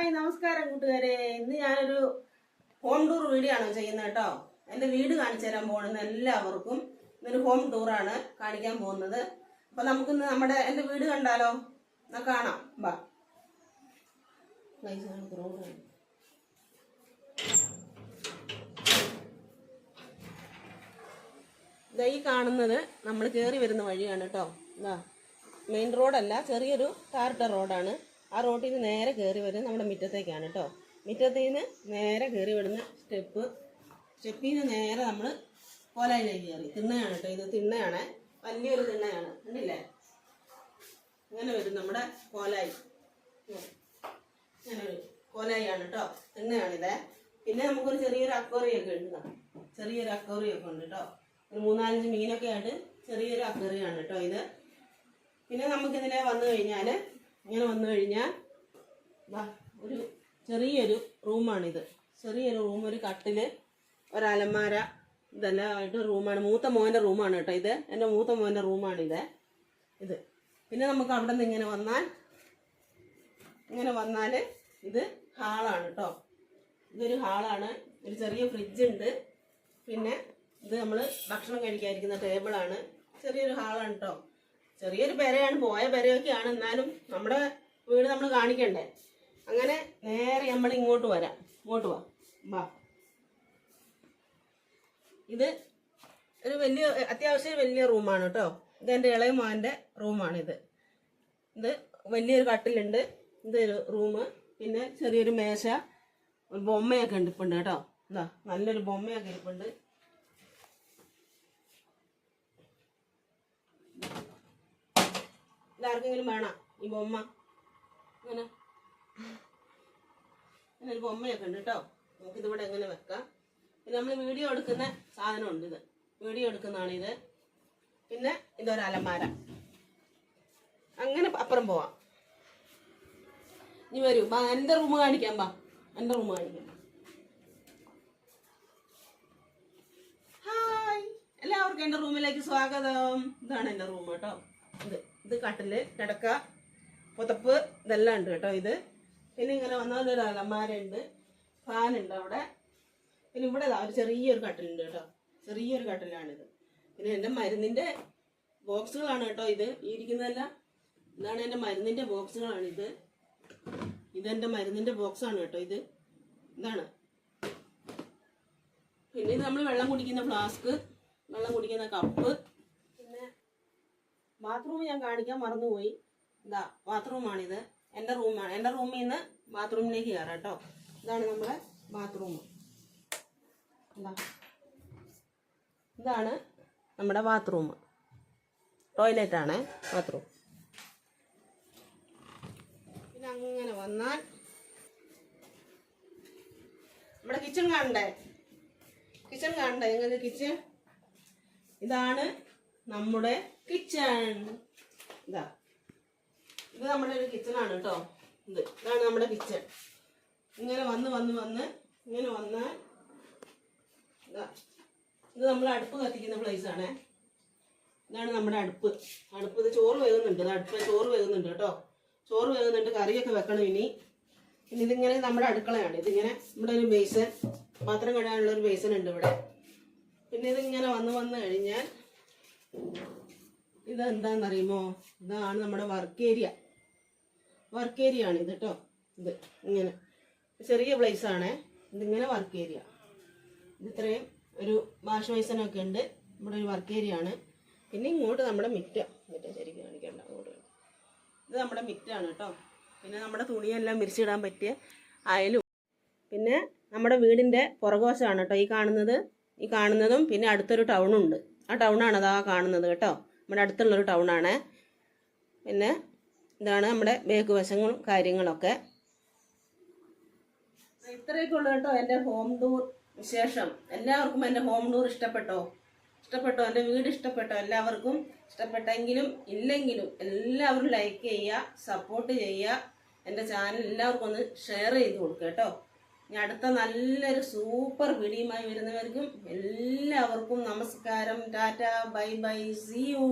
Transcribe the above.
Hi നമസ്കാരം കൂട്ടുകാരെ. ഇന്ന് ഞാനൊരു ഹോം ടൂർ വീഡിയോ ആണ് ചെയ്യുന്നത് കേട്ടോ. എന്റെ വീട് കാണിച്ചു തരാൻ പോകുന്ന എല്ലാവർക്കും. ഇന്നൊരു ഹോം ടൂറാണ് കാണിക്കാൻ പോകുന്നത്. അപ്പൊ നമുക്കിന്ന് നമ്മുടെ എന്റെ വീട് കണ്ടാലോ? എന്നാ കാണാം. ബാ ഈ കാണുന്നത് നമ്മൾ കയറി വരുന്ന വഴിയാണ് കേട്ടോ. മെയിൻ റോഡല്ല ചെറിയൊരു ടാറിട്ട റോഡാണ് ആ റോട്ടിൽ നിന്ന് നേരെ കയറി വരുന്നത് നമ്മുടെ മുറ്റത്തേക്കാണ് കേട്ടോ. മുറ്റത്തിൽ നിന്ന് നേരെ കയറി വിടുന്ന സ്റ്റെപ്പ്. സ്റ്റെപ്പിൽ നിന്ന് നേരെ നമ്മൾ കോലായിലേക്ക് കയറി തിണ്ണയാണ് കേട്ടോ ഇത്. തിണ്ണയാണ്. വലിയൊരു തിണ്ണയാണ്. കണ്ടില്ലേ? ഇങ്ങനെ വരും നമ്മുടെ കോലായി. ഇങ്ങനെ വരും. കോലായിയാണ് കേട്ടോ. തിണ്ണയാണിത്. പിന്നെ നമുക്കൊരു ചെറിയൊരു അക്വറിയൊക്കെ ഉണ്ട്. ചെറിയൊരു അക്വറിയൊക്കെ ഉണ്ട് കേട്ടോ ഒരു മൂന്നാലഞ്ച് മീനൊക്കെ ആയിട്ട് ചെറിയൊരു അക്വറിയാണ് കേട്ടോ ഇത്. പിന്നെ നമുക്കിതിനെ വന്നു കഴിഞ്ഞാൽ ഇങ്ങനെ വന്നു കഴിഞ്ഞാൽ ഒരു ചെറിയൊരു റൂമാണിത്. ചെറിയൊരു റൂം ഒരു കട്ടിൽ ഒരലമാര ഇതെല്ലാം ആയിട്ട് റൂമാണ്. മൂത്ത മോന്റെ റൂമാണ് കേട്ടോ ഇത്. എന്റെ മൂത്ത മോന്റെ റൂമാണിത് ഇത്. പിന്നെ നമുക്ക് അവിടെ നിന്ന് ഇങ്ങനെ വന്നാൽ ഇങ്ങനെ വന്നാൽ ഇത് ഹാളാണ് കേട്ടോ. ഇതൊരു ഹാളാണ്. ഒരു ചെറിയ ഫ്രിഡ്ജ് ഉണ്ട്. പിന്നെ ഇത് നമ്മൾ ഭക്ഷണം കഴിക്കാതിരിക്കുന്ന ടേബിളാണ് ചെറിയൊരു ഹാളാണ് കേട്ടോ. ചെറിയൊരു പെരയാണ് പോയ പെരയൊക്കെയാണ്. എന്നാലും നമ്മുടെ വീട് നമ്മൾ കാണിക്കണ്ടേ? അങ്ങനെ നേരെ നമ്മൾ ഇങ്ങോട്ട് വരാം. ഇങ്ങോട്ട് വാ. വാ. ഇത് ഒരു വലിയ അത്യാവശ്യം വലിയ റൂമാണ് കേട്ടോ. ഇത് എന്റെ ഇളയ മോന്റെ റൂമാണിത്. ഇത് വലിയൊരു കട്ടിലുണ്ട്. ഇതൊരു റൂമ് പിന്നെ ചെറിയൊരു മേശ. ഒരു ബൊമ്മയൊക്കെ ഉണ്ട് ഇപ്പുണ്ട് കേട്ടോ. എന്താ നല്ലൊരു ബൊമ്മയൊക്കെ ഇരിപ്പുണ്ട്. ഇതാർക്കെങ്കിലും വേണം? ഈ ബൊമ്മ? അങ്ങനെ ഇങ്ങനെ. ഒരു ബൊമ്മയൊക്കെ ഉണ്ട് കേട്ടോ നമുക്കിതിവിടെ എങ്ങനെ വെക്കാം? പിന്നെ നമ്മൾ വീഡിയോ എടുക്കുന്ന സാധനമുണ്ട് ഇത്. വീഡിയോ എടുക്കുന്നതാണ് ഇത്. പിന്നെ ഇതൊരു അലമാര. അങ്ങനെ അപ്പുറം പോവാം. ഇനി വരൂ. ബാ എന്റെ റൂം കാണിക്കാം ബാ. എന്റെ റൂം കാണിക്കാം. ഹായ്. എല്ലാവർക്കും എന്റെ റൂമിലേക്ക് സ്വാഗതം. ഇതാണ് എന്റെ റൂം കേട്ടോ ഇത്. ഇത് കട്ടിൽ കിടക്ക പുതപ്പ് ഇതെല്ലാം ഉണ്ട് കേട്ടോ ഇത്. പിന്നെ ഇങ്ങനെ വന്നാൽ ഒരു ഫാൻ ഫാനുണ്ട് അവിടെ. പിന്നെ ഇവിടെ ഒരു ചെറിയൊരു കട്ടിലുണ്ട് കേട്ടോ. ചെറിയൊരു കട്ടിലാണിത്. പിന്നെ എന്റെ മരുന്നിന്റെ ബോക്സുകളാണ് കേട്ടോ ഇത് ഈ ഇരിക്കുന്നതെല്ലാം. ഇതാണ് എന്റെ മരുന്നിന്റെ ബോക്സുകളാണിത് ഇതെന്റെ മരുന്നിന്റെ ബോക്സാണ് കേട്ടോ ഇത്. ഇതാണ്. പിന്നെ ഇത് നമ്മൾ വെള്ളം കുടിക്കുന്ന ഫ്ലാസ്ക് വെള്ളം കുടിക്കുന്ന കപ്പ് ബാത്റൂം ഞാൻ കാണിക്കാൻ മറന്നുപോയി. ഇതാ ബാത്റൂമാണിത്. എന്റെ റൂമാണ്. എന്റെ റൂമിൽ നിന്ന് ബാത്റൂമിലേക്ക് കയറാം കേട്ടോ. ഇതാണ് നമ്മുടെ ബാത്റൂം. എന്താ ഇതാണ് നമ്മുടെ ബാത്റൂം. ടോയ്ലറ്റാണ് ബാത്റൂം. പിന്നെ അങ്ങനെ വന്നാൽ നമ്മുടെ കിച്ചൺ കാണണ്ടേ? കിച്ചൺ കാണണ്ടേ? നിങ്ങൾക്ക് കിച്ചൺ? ഇതാണ് നമ്മുടെ കിച്ചൺ ഇതാ. ഇത് നമ്മുടെ ഒരു കിച്ചണാണ് കേട്ടോ ഇത് ഇതാണ് നമ്മുടെ കിച്ചൺ ഇങ്ങനെ വന്ന് വന്ന് വന്ന് ഇങ്ങനെ വന്നാൽ ഇതാ. ഇത് നമ്മൾ അടുപ്പ് കത്തിക്കുന്ന പ്ലേസ് ആണ്. ഇതാണ് നമ്മുടെ അടുപ്പ്. അടുപ്പ് ഇത് ചോറ് വേകുന്നുണ്ട് അടുപ്പ് ചോറ് വേകുന്നുണ്ട് കേട്ടോ ചോറ് വേകുന്നുണ്ട് കറിയൊക്കെ വെക്കണം ഇനി. ഇനി ഇതിങ്ങനെ നമ്മുടെ അടുക്കളയാണ്. ഇതിങ്ങനെ നമ്മുടെ ഒരു ബേസൻ പാത്രം കഴുകാനുള്ള ഒരു ബേസൻ ഉണ്ട് ഇവിടെ. പിന്നെ ഇതിങ്ങനെ വന്ന് വന്ന് കഴിഞ്ഞാൽ ഇതെന്താണെന്നറിയുമോ ഇതാണ് നമ്മുടെ വർക്ക് ഏരിയ വർക്ക് ഏരിയ ആണ് ഇത് കേട്ടോ ഇത് ഇങ്ങനെ. ചെറിയ പ്ലേസ് ആണ്. ഇതിങ്ങനെ വർക്ക് ഏരിയ ഇത് ഇത്രയും ഒരു വാഷ് ബേസനൊക്കെ ഉണ്ട്. നമ്മുടെ ഒരു വർക്ക് ഏരിയ ആണ്. പിന്നെ ഇങ്ങോട്ട് നമ്മുടെ മിറ്റ. മിറ്റ ശരിക്കും കാണിക്കണ്ട അങ്ങോട്ട് ഇത് നമ്മുടെ മിറ്റാണ് കേട്ടോ പിന്നെ നമ്മുടെ തുണിയെല്ലാം വിരിച്ചിടാൻ പറ്റിയ അയലും. പിന്നെ നമ്മുടെ വീടിന്റെ പുറകുവശമാണ് കേട്ടോ ഈ കാണുന്നത്. ഈ കാണുന്നതും പിന്നെ അടുത്തൊരു ടൗണുണ്ട് ആ ടൗണാണ് അതാ കാണുന്നത് കേട്ടോ. നമ്മുടെ അടുത്തുള്ളൊരു ടൗണാണ് പിന്നെ ഇതാണ് നമ്മുടെ ബേക്ക് വശങ്ങളും കാര്യങ്ങളൊക്കെ ഇത്രയൊക്കെ ഉള്ളു കേട്ടോ എന്റെ ഹോം ടൂർ വിശേഷം. എല്ലാവർക്കും എന്റെ ഹോം ടൂർ ഇഷ്ടപ്പെട്ടോ? ഇഷ്ടപ്പെട്ടോ? എന്റെ വീട് ഇഷ്ടപ്പെട്ടോ? എല്ലാവർക്കും ഇഷ്ടപ്പെട്ടെങ്കിലും ഇല്ലെങ്കിലും എല്ലാവരും ലൈക്ക് ചെയ്യുക സപ്പോർട്ട് ചെയ്യുക. എന്റെ ചാനൽ എല്ലാവർക്കും ഒന്ന് ഷെയർ ചെയ്ത് കൊടുക്കുക കേട്ടോ. ഇനി അടുത്ത നല്ലൊരു സൂപ്പർ വീഡിയോയുമായി വരുന്നവർക്കും എല്ലാവർക്കും നമസ്കാരം tata bye bye see you.